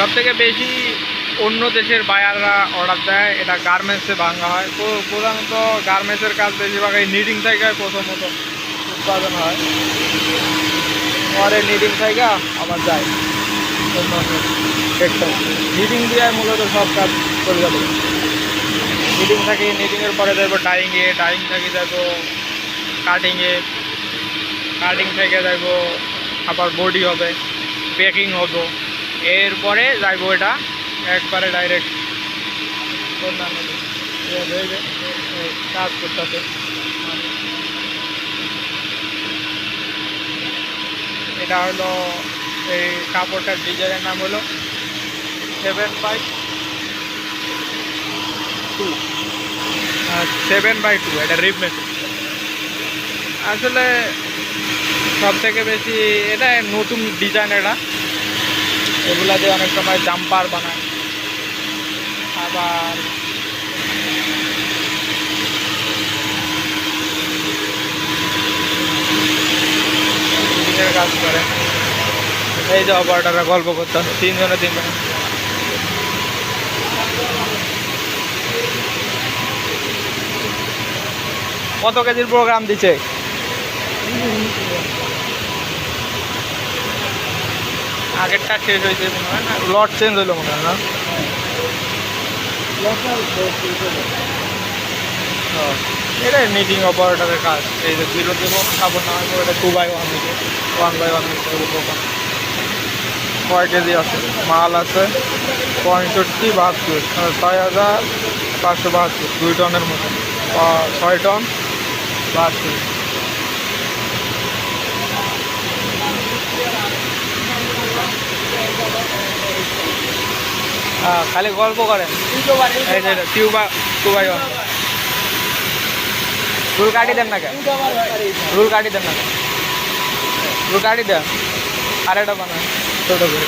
সব থেকে বেশি অন্য দেশের বায়াররা অর্ডার দেয়, এটা গার্মেন্টসে ভাঙা হয়। তো প্রধানত গার্মেন্টসের কাজ বেশিরভাগ এই নিডিং থেকে প্রথমত উৎপাদন হয়। পরে নিডিং থেকে আবার যায়। নিডিং দিয়ে মূলত সব কাজ করে যাবে। নিডিং থাকে নিডিংয়ের পরে যাব ডাইংয়ে ডাইং থেকে যাব কাটিংয়ে কাটিং থেকে যাব আবার বডি হবে প্যাকিং হব। এরপরে যাইবো এটা একবারে ডাইরেক্ট কাজ করতেছে। এটা হলো এই কাপড়টার ডিজাইনের নাম হলো seven by two seven by two এটা রিপ মেশিন আসলে সব থেকে বেশি, এটা নতুন ডিজাইন এটা এগুলা দিয়ে অনেক সময় জাম্পার বানায়। আবার কাজ করে। এই যে অপারেটাররা গল্প করতে হবে তিনজনে তিনজনে। কত কেজির প্রোগ্রাম দিচ্ছে আগেরটা শেষ হয়েছে মনে হয় লট চেঞ্জ হলো মনে হয় না? এটাই মিটিং অপারেটারের কাজ। এই যে জিরো দেবো খাব না হব এটা টু বাই ওয়ান দিকে ওয়ান বাই ওয়ান দিকে কয় কেজি আছে? মাল আছে পঁয়ষট্টি, বাহাত্তর। মানে ছয় হাজার পাঁচশো বাহাত্তর। দুই টনের মতো। ছয় টন, বাহাত্তর। খালি গল্প করেন। রুল কাটি দেন না কেন? রুল কাটি দেন না কেন? রুল কাটি দেন। আরেকটা বানান। ছোটো করে